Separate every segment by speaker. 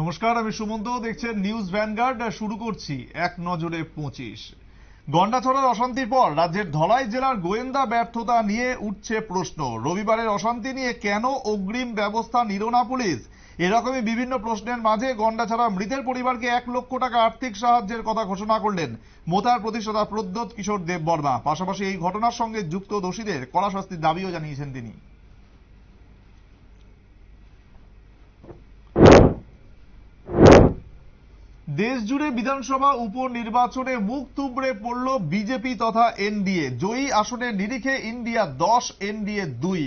Speaker 1: নমস্কার, আমি সুমন্ত। দেখছেন নিউজ ভ্যানগার্ড শুরু করছি এক নজরে পঁচিশ। গন্ডাছড়ার অশান্তির পর রাজ্যের ধলাই জেলার গোয়েন্দা ব্যর্থতা নিয়ে উঠছে প্রশ্ন। রবিবারের অশান্তি নিয়ে কেন অগ্রিম ব্যবস্থা নিল না পুলিশ? এরকমই বিভিন্ন প্রশ্নের মাঝে গন্ডাছড়া মৃতের পরিবারকে এক লক্ষ টাকা আর্থিক সাহায্যের কথা ঘোষণা করলেন মোতার প্রতিষ্ঠাতা প্রদ্যোৎ কিশোর দেববর্মা। পাশাপাশি এই ঘটনার সঙ্গে যুক্ত দোষীদের কড়া শাস্তির দাবিও জানিয়েছেন তিনি। দেশ জুড়ে বিধানসভা উপনির্বাচনে মুখ তুবড়ে পড়ল বিজেপি তথা এনডিএ। জয়ী আসনের নিরিখে ইন্ডিয়া দশ, এনডিএ দুই।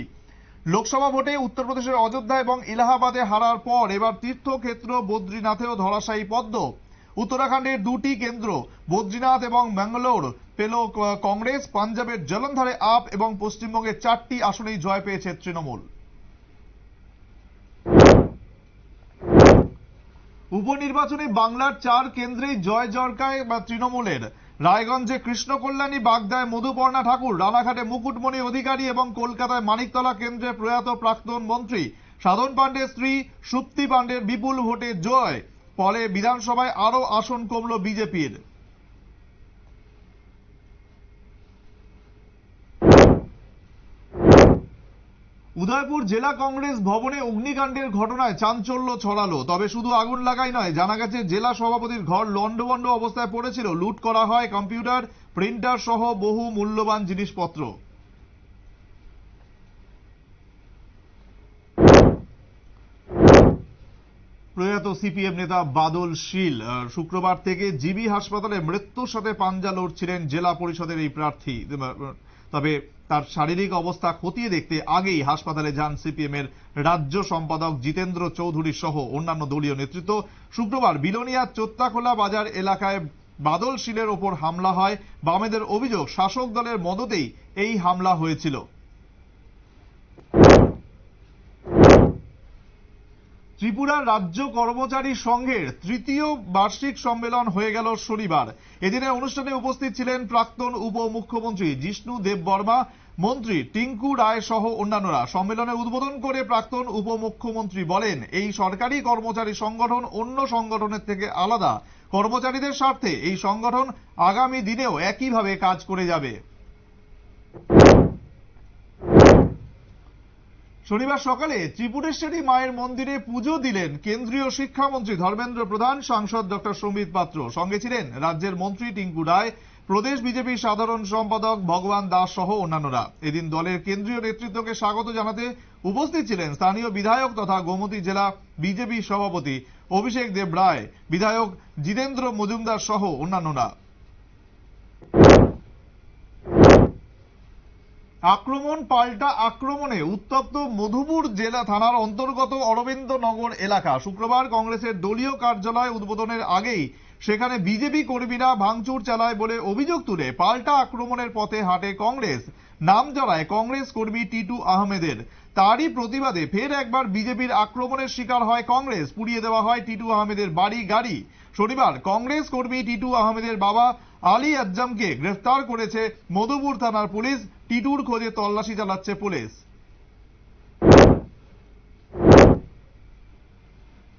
Speaker 1: লোকসভা ভোটে উত্তরপ্রদেশের অযোধ্যা এবং ইলাহাবাদে হারার পর এবার তীর্থক্ষেত্র, বদ্রীনাথেও ধরাশায়ী পদ্ম। উত্তরাখণ্ডের দুটি কেন্দ্র, বদ্রীনাথ এবং ম্যাঙ্গালোর পেল কংগ্রেস, পাঞ্জাবের জলন্ধরে আপ এবং পশ্চিমবঙ্গের চারটি আসনেই জয় পেয়েছে তৃণমূল। উপনির্বাচনে বাংলার চার কেন্দ্রেই জয় জরকায় বা তৃণমূলের। রায়গঞ্জে কৃষ্ণকল্যাণী, বাগদায় মধুপর্ণা ঠাকুর, রানাঘাটে মুকুটমণি অধিকারী এবং কলকাতায় মানিকতলা কেন্দ্রে প্রয়াত প্রাক্তন মন্ত্রী। সাধন পাণ্ডের স্ত্রী সুপ্তি পাণ্ডের বিপুল ভোটে জয়। ফলে বিধানসভায় আরও আসন কমল বিজেপির। উদয়পুর জেলা কংগ্রেস ভবনে অগ্নিকাণ্ডের ঘটনায় চাঞ্চল্য ছড়ালো। তবে শুধু আগুন লাগাই নয়, জানা গেছে জেলা সভাপতির ঘর লন্ডভন্ড অবস্থায় পড়েছিল। লুট করা হয় কম্পিউটার, প্রিন্টার সহ বহু মূল্যবান জিনিসপত্র। প্রয়াত সিপিএম নেতা বাদল শীল শুক্রবার থেকে জিবি হাসপাতালে মৃত্যুর সাথে পাঞ্জা লড়ছিলেন জেলা পরিষদের এই প্রার্থী। তবে তার শারীরিক অবস্থা খতিয়ে দেখতে আগেই হাসপাতালে যান সিপিএম এর রাজ্য সম্পাদক জিতেন্দ্র চৌধুরী সহ অন্যান্য দলীয় নেতৃত্ব। শুক্রবার বিলোনিয়ার চোত্তাখোলা বাজার এলাকায় বাদল শিলের ওপর হামলা হয়। বামেদের অভিযোগ শাসক দলের মদতেই এই হামলা হয়েছিল। ত্রিপুরার রাজ্য কর্মচারী সংঘের তৃতীয় বার্ষিক সম্মেলন হয়ে গেল শনিবার। এদিনে অনুষ্ঠানে উপস্থিত ছিলেন প্রাক্তন উপমুখ্যমন্ত্রী জিষ্ণু দেব বর্মা, মন্ত্রী টিঙ্কু রায় সহ অন্যান্যরা। সম্মেলনে উদ্বোধন করে প্রাক্তন উপমুখ্যমন্ত্রী বলেন, এই সরকারি কর্মচারী সংগঠন অন্য সংগঠনের থেকে আলাদা। কর্মচারীদের স্বার্থে এই সংগঠন আগামী দিনেও একইভাবে কাজ করে যাবে। শনিবার সকালে ত্রিপুরেশ্বরী মায়ের মন্দিরে পুজো দিলেন কেন্দ্রীয় শিক্ষামন্ত্রী ধর্মেন্দ্র প্রধান, সাংসদ ডক্টর সম্বিত পাত্র। সঙ্গে ছিলেন রাজ্যের মন্ত্রী টিঙ্কু রায়, প্রদেশ বিজেপির সাধারণ সম্পাদক ভগবান দাস সহ অন্যান্যরা। এদিন দলের কেন্দ্রীয় নেতৃত্বকে স্বাগত জানাতে উপস্থিত ছিলেন স্থানীয় বিধায়ক তথা গোমতী জেলা বিজেপি সভাপতি অভিষেক দেব রায়, বিধায়ক জিতেন্দ্র মজুমদার সহ অন্যান্যরা। আক্রমণ পাল্টা আক্রমণে উত্তপ্ত মধুপুর জেলা থানার অন্তর্গত অরবিন্দনগর এলাকা। শুক্রবার কংগ্রেসের দলীয় কার্যালয় উদ্বোধনের আগেই সেখানে বিজেপি কর্মীরা ভাঙচুর চালায় বলে অভিযোগ তুলে পাল্টা আক্রমণের পথে হাঁটে কংগ্রেস। নাম জড়ায় কংগ্রেস কর্মী টিটু আহমেদের। তারই প্রতিবাদে ফের একবার বিজেপির আক্রমণের শিকার হয় কংগ্রেস। পুড়িয়ে দেওয়া হয় টিটু আহমেদের বাড়ি গাড়ি শনিবার কংগ্রেস কর্মী টিটু আহমেদের বাবা আলী আজ্জামকে গ্রেফতার করেছে মধুপুর থানার পুলিশ। টিটুর খোঁজে তল্লাশি চালাচ্ছে পুলিশ।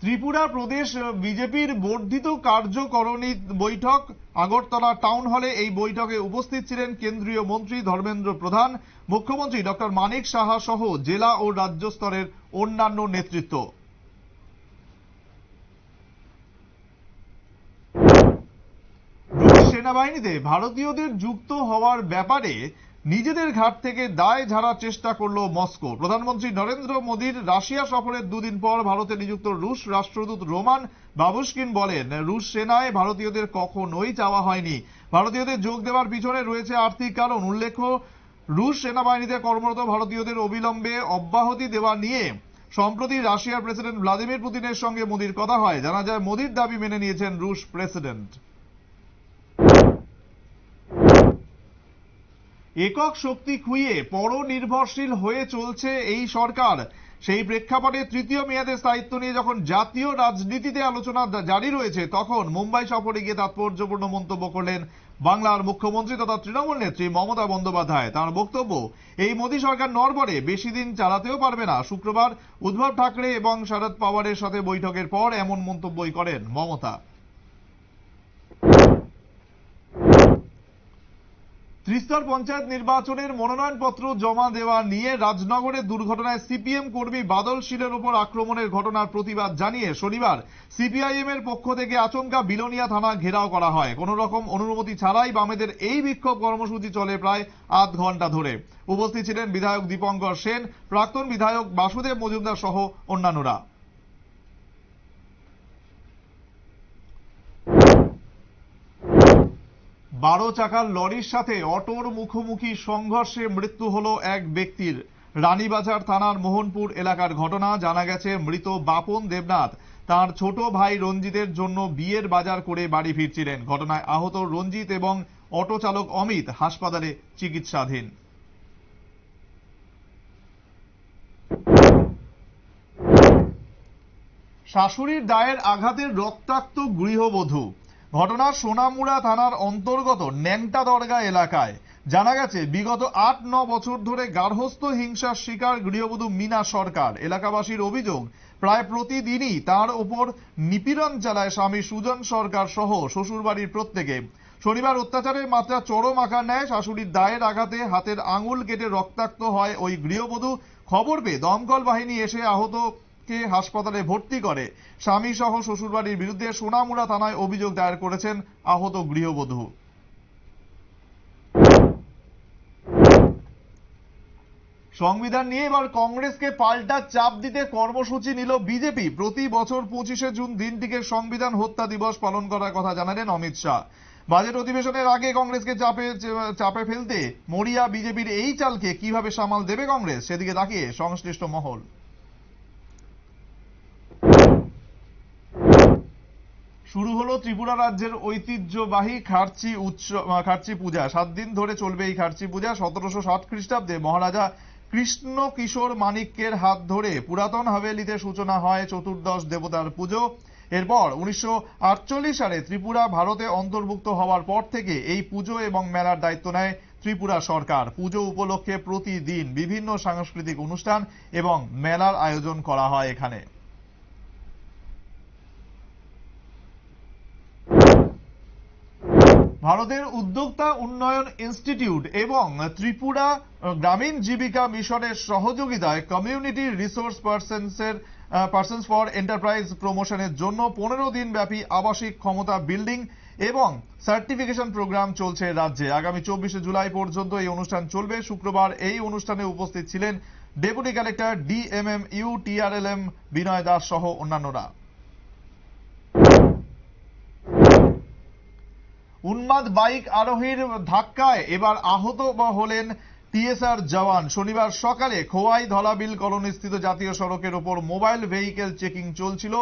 Speaker 1: ত্রিপুরা প্রদেশ বিজেপির বর্ধিত কার্যকরণী বৈঠক। আগরতলা টাউন হলে এই বৈঠকে উপস্থিত ছিলেন কেন্দ্রীয় মন্ত্রী ধর্মেন্দ্র প্রধান। মুখ্যমন্ত্রী ডক্টর মানিক সাহা সহ জেলা ও রাজ্য স্তরের অন্যান্য নেতৃত্ব রুশ সেনাবাহিনীতে ভারতীয়দের যুক্ত হওয়ার ব্যাপারে নিজেদের ঘাট থেকে দায় ঝাড়ার চেষ্টা করল মস্কো। প্রধানমন্ত্রী নরেন্দ্র মোদীর রাশিয়া সফরের দুদিন পর ভারতে নিযুক্ত রুশ রাষ্ট্রদূত রোমান বাবুস্কিন বলেন, রুশ সেনায় ভারতীয়দের কখনোই চাওয়া হয়নি। ভারতীয়দের যোগ দেওয়ার পিছনে রয়েছে আর্থিক কারণ। উল্লেখ্য, রুশ সেনাবাহিনীতে কর্মরত ভারতীয়দের অবিলম্বে অব্যাহতি দেওয়া নিয়ে সম্প্রতি রাশিয়ার প্রেসিডেন্ট ভ্লাদিমির পুতিনের সঙ্গে মোদীর কথা হয়। জানা যায়, মোদীর দাবি মেনে নিয়েছেন রুশ প্রেসিডেন্ট। একক শক্তি খুইয়ে পরনির্ভরশীল হয়ে চলছে এই সরকার। সেই প্রেক্ষাপটে তৃতীয় মেয়াদে স্থায়িত্ব নিয়ে যখন জাতীয় রাজনীতিতে আলোচনা জারি রয়েছে, তখন মুম্বাই সফরে গিয়ে তাৎপর্যপূর্ণ মন্তব্য করলেন বাংলার মুখ্যমন্ত্রী তথা তৃণমূল নেত্রী মমতা বন্দ্যোপাধ্যায়। তার বক্তব্য, এই মোদী সরকার নড়বড়ে, বেশি দিন চালাতেও পারবে না। শুক্রবার উদ্ধব ঠাকরে এবং শরদ পাওয়ারের সাথে বৈঠকের পর এমন মন্তব্যই করেন মমতা। ত্রিস্তর পঞ্চায়েত নির্বাচনের মনোনয়নপত্র জমা দেওয়া নিয়ে রাজনগরের দুর্ঘটনায় সিপিএম কর্মী বাদল শীলের উপর আক্রমণের ঘটনার প্রতিবাদ জানিয়ে শনিবার সিপিআইএম এর পক্ষ থেকে আচমকা বিলোনিয়া থানা ঘেরাও করা হয়। কোন রকম অনুমতি ছাড়াই বামেদের এই বিক্ষোভ কর্মসূচি চলে প্রায় আধ ঘণ্টা ধরে। উপস্থিত ছিলেন বিধায়ক দীপঙ্কর সেন, প্রাক্তন বিধায়ক বাসুদেব মজুমদার সহ অন্যান্যরা। বারো চাকার লরির সাথে অটোর মুখোমুখি সংঘর্ষে মৃত্যু হল এক ব্যক্তির। রানীবাজার থানার মোহনপুর এলাকার ঘটনা জানা গেছে মৃত বাপন দেবনাথ। তার ছোট ভাই রঞ্জিতের জন্য বিয়ের বাজার করে বাড়ি ফিরছিলেন। ঘটনায় আহত রঞ্জিত এবং অটো চালক অমিত হাসপাতালে চিকিৎসাধীন। শাশুড়ির দায়ের আঘাতের রক্তাক্ত গৃহবধূ। ঘটনা সোনামুড়া থানার অন্তর্গত ন্যাংটা দরগা এলাকায়। জানা গেছে, বিগত আট, ন বছর ধরে গার্হস্থ হিংসার শিকার গৃহবধূ মিনা সরকার। এলাকাবাসীর অভিযোগ, প্রায় প্রতিদিনই তার ওপর নিপীড়ন চালায় স্বামী সুজন সরকার সহ শ্বশুরবাড়ির প্রত্যেকে। শনিবার অত্যাচারের মাত্রা চরম আকার নেয়, শাশুড়ির দায়ের আঘাতে হাতের আঙুল কেটে রক্তাক্ত হয় ওই গৃহবধূ। খবর পেয়ে দমকল বাহিনী এসে আহত কে হাসপাতালে ভর্তি করে। স্বামী সহ শ্বশুরবাড়ির বিরুদ্ধে সোনামুড়া থানায় অভিযোগ দায়ের করেছেন আহত গৃহবধূ। সংবিধান নিয়ে এবার কংগ্রেসকে পাল্টা চাপ দিতে কর্মসূচি নিল বিজেপি। প্রতি বছর পঁচিশে জুন দিনটিকে সংবিধান হত্যা দিবস পালন করার কথা জানালেন অমিত শাহ। বাজেট অধিবেশনের আগে কংগ্রেসকে চাপে চাপে ফেলতে মরিয়া বিজেপির এই চালকে কীভাবে সামাল দেবে কংগ্রেস? সেদিকে তাকিয়ে সংশ্লিষ্ট মহল। শুরু হলো ত্রিপুরা রাজ্যের ঐতিহ্যবাহী খার্চি উৎসব খার্চি পূজা। সাত দিন ধরে চলবে এই খার্চি পূজা। সতেরোশো ষাট খ্রিস্টাব্দে মহারাজা কৃষ্ণ কিশোর মানিক্যের হাত ধরে পুরাতন হাভেলিতে সূচনা হয় চতুর্দশ দেবতার পুজো। এরপর উনিশশো আটচল্লিশ সালে ত্রিপুরা ভারতে অন্তর্ভুক্ত হওয়ার পর থেকে এই পুজো এবং মেলার দায়িত্ব নেয় ত্রিপুরা সরকার। পুজো উপলক্ষে প্রতিদিন বিভিন্ন সাংস্কৃতিক অনুষ্ঠান এবং মেলার আয়োজন করা হয় এখানে। ভারতের উদ্যোক্তা উন্নয়ন ইনস্টিটিউট এবং ত্রিপুরা গ্রামীণ জীবিকা মিশনের সহযোগিতায় কমিউনিটি রিসোর্স পার্সনসের পার্সনস ফর এন্টারপ্রাইজ প্রমোশনের জন্য পনেরো দিন ব্যাপী আবাসিক ক্ষমতা বিল্ডিং এবং সার্টিফিকেশন প্রোগ্রাম চলছে রাজ্যে। আগামী চব্বিশে জুলাই পর্যন্ত এই অনুষ্ঠান চলবে। শুক্রবার এই অনুষ্ঠানে উপস্থিত ছিলেন deputy collector DMM U TRLM Binoy Das সহ অন্যান্যরা। উন্মাদ বাইক আরোহীর ধাক্কায় এবার আহত হলেন টিএসআর জওয়ান শনিবার সকালে খোয়াই ধলাবিল কলোনিস্থিত জাতীয় সড়কের ওপর মোবাইল ভেহিকেল চেকিং চলছিল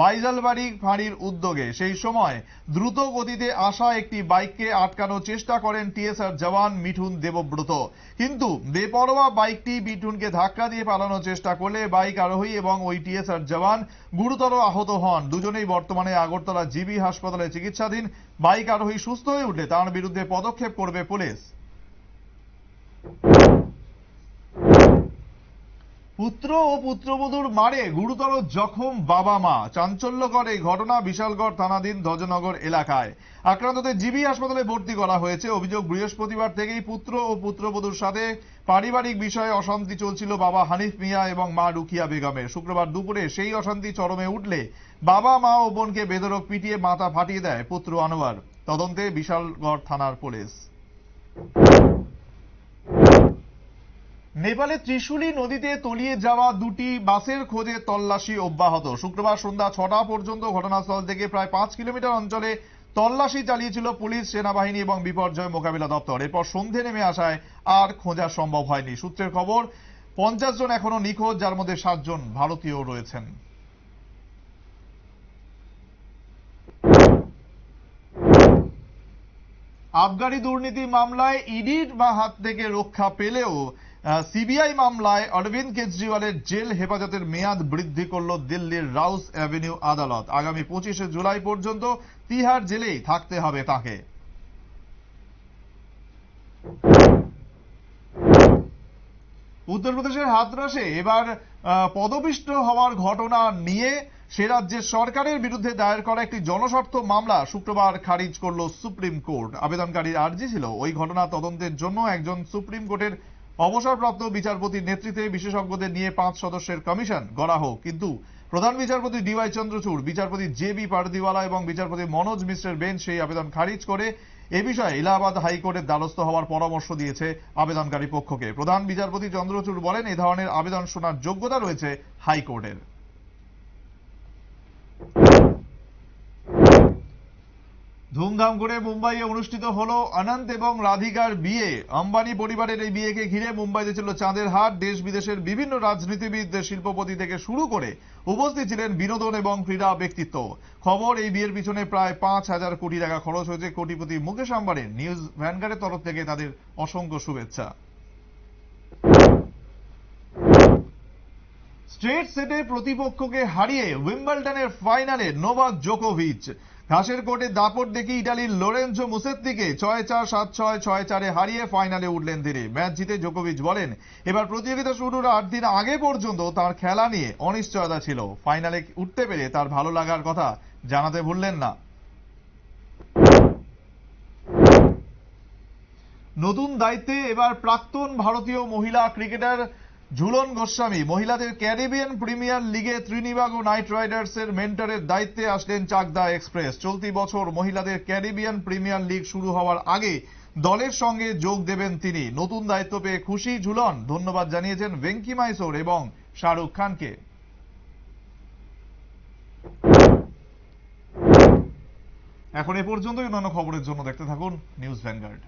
Speaker 1: বাইজালবাড়ি ফাঁড়ির উদ্যোগে। সেই সময় দ্রুত গতিতে আসা একটি বাইককে আটকানোর চেষ্টা করেন টিএসআর জওয়ান মিঠুন দেবব্রত। কিন্তু বেপরোয়া বাইকটি মিঠুনকে ধাক্কা দিয়ে পালানোর চেষ্টা করলে বাইক আরোহী এবং ওই টিএসআর জওয়ান গুরুতর আহত হন। দুজনেই বর্তমানে আগরতলা জিবি হাসপাতালে চিকিৎসাধীন। বাইক আরোহী সুস্থ হয়ে উঠলে তার বিরুদ্ধে পদক্ষেপ করবে পুলিশ। পুত্র ও পুত্রবধূর মারে গুরুতর জখম বাবা মা। চাঞ্চল্যকর এই ঘটনা বিশালগড় থানাধীন ধ্বজনগর এলাকায়। আক্রান্তদের জিবি হাসপাতালে ভর্তি করা হয়েছে। অভিযোগ বৃহস্পতিবার থেকেই পুত্র ও পুত্রবধূর সাথে পারিবারিক বিষয়ে অশান্তি চলছিল বাবা হানিফ মিয়া এবং মা রুকিয়া বেগমের। শুক্রবার দুপুরে সেই অশান্তি চরমে উঠলে বাবা, মা ও বোনকে বেদরক পিটিয়ে মাথা ফাটিয়ে দেয় পুত্র আনোয়ার। তদন্তে বিশালগড় থানার পুলিশ। নেপালে ত্রিশুলি নদীতে তলিয়ে যাওয়া দুটি বাসের খোঁজে তল্লাশি অব্যাহত। শুক্রবার সন্ধ্যা ছটা পর্যন্ত ঘটনাস্থল থেকে প্রায় পাঁচ কিলোমিটার অঞ্চলে তল্লাশি চালিয়েছিল পুলিশ, সেনাবাহিনী এবং বিপর্যয় মোকাবিলা দপ্তর। এরপর সন্ধে নেমে আসায় আর খোঁজা সম্ভব হয়নি। সূত্রের খবর, পঞ্চাশ জন এখনও নিখোঁজ, যার মধ্যে সাতজন ভারতীয় রয়েছেন। আবগারি দুর্নীতি মামলায় ইডির বা হাত থেকে রক্ষা পেলেও সিবিআই মামলায় অরবিন্দ কেজরিওয়ালের জেল হেফাজতের মেয়াদ বৃদ্ধি করল দিল্লির রাউস অ্যাভিনিউ আদালত। আগামী পঁচিশে জুলাই পর্যন্ত তিহার জেলেই থাকতে হবে তাকে। উত্তরপ্রদেশের হাতরাসে এবার আহ, পদপিষ্ট হওয়ার ঘটনা নিয়ে সে রাজ্যের সরকারের বিরুদ্ধে দায়ের করা একটি জনস্বার্থ মামলা শুক্রবার খারিজ করল সুপ্রিম কোর্ট। আবেদনকারীর আর্জি ছিল ওই ঘটনা তদন্তের জন্য একজন সুপ্রিম কোর্টের অবসরপ্রাপ্ত বিচারপতির নেতৃত্বে বিশেষজ্ঞদের নিয়ে পাঁচ সদস্যের কমিশন গড়া হোক। কিন্তু প্রধান বিচারপতি ডিওয়াই চন্দ্রচূড়, বিচারপতি জে বি পারদিওয়ালা এবং বিচারপতি মনোজ মিশ্রের বেঞ্চ সেই আবেদন খারিজ করে এ বিষয়ে এলাহাবাদ হাইকোর্টের দ্বারস্থ হওয়ার পরামর্শ দিয়েছে আবেদনকারী পক্ষকে। প্রধান বিচারপতি চন্দ্রচূড় বলেন, এ ধরনের আবেদন শোনার যোগ্যতা রয়েছে হাইকোর্টের। ধুমধাম করে মুম্বাইয়ে অনুষ্ঠিত হলো অনন্ত এবং রাধিকার বিয়ে। আম্বানি পরিবারের এই বিয়েকে ঘিরে মুম্বাইতে ছিল চাঁদের হাট। দেশ বিদেশের বিভিন্ন রাজনীতিবিদ, শিল্পপতি থেকে শুরু করে উপস্থিত ছিলেন বিনোদন এবং ক্রীড়া ব্যক্তিত্ব। খবর, এই বিয়ের পিছনে প্রায় পাঁচ হাজার কোটি টাকা খরচ হয়েছে। কোটিপতি মুকেশ আম্বানির নিউজ ভ্যানগার্ডের তরফ থেকে তাদের অসংখ্য শুভেচ্ছা। স্ট্রেট সেটে প্রতিপক্ষকে হারিয়ে উইম্বলটনের ফাইনালে নোভাক জোকোভিচ ঘাসের কোর্টে দাপট দেখে ইটালির লোরেঞ্জো মুসেত্তিকে ছয় চার সাত ছয় ছয় চারে হারিয়ে ফাইনালে উঠলেন তিনি। ম্যাচ জিতে জোকোভিচ বলেন, এবার প্রতিযোগিতা শুরুর আট দিন আগে পর্যন্ত তার খেলা নিয়ে অনিশ্চয়তা ছিল। ফাইনালে উঠতে পেরে তার ভালো লাগার কথা জানাতে ভুললেন না। নতুন দায়িত্বে এবার প্রাক্তন ভারতীয় মহিলা ক্রিকেটার ঝুলন গোস্বামী, মহিলাদের ক্যারিবিয়ান প্রিমিয়ার লিগে ত্রিনিবাগ নাইট রাইডার্সের মেন্টারের দায়িত্বে আসলেন চাকদা এক্সপ্রেস। চলতি বছর মহিলাদের ক্যারিবিয়ান প্রিমিয়ার লিগ শুরু হওয়ার আগে দলের সঙ্গে যোগ দেবেন তিনি। নতুন দায়িত্ব পেয়ে খুশি ঝুলন। ধন্যবাদ জানিয়েছেন ভেঙ্কি মাইসোর এবং শাহরুখ খানকে। এখন এ পর্যন্তই অন্যান্য খবরের জন্য দেখতে থাকুন নিউজ ভ্যানগার্ড।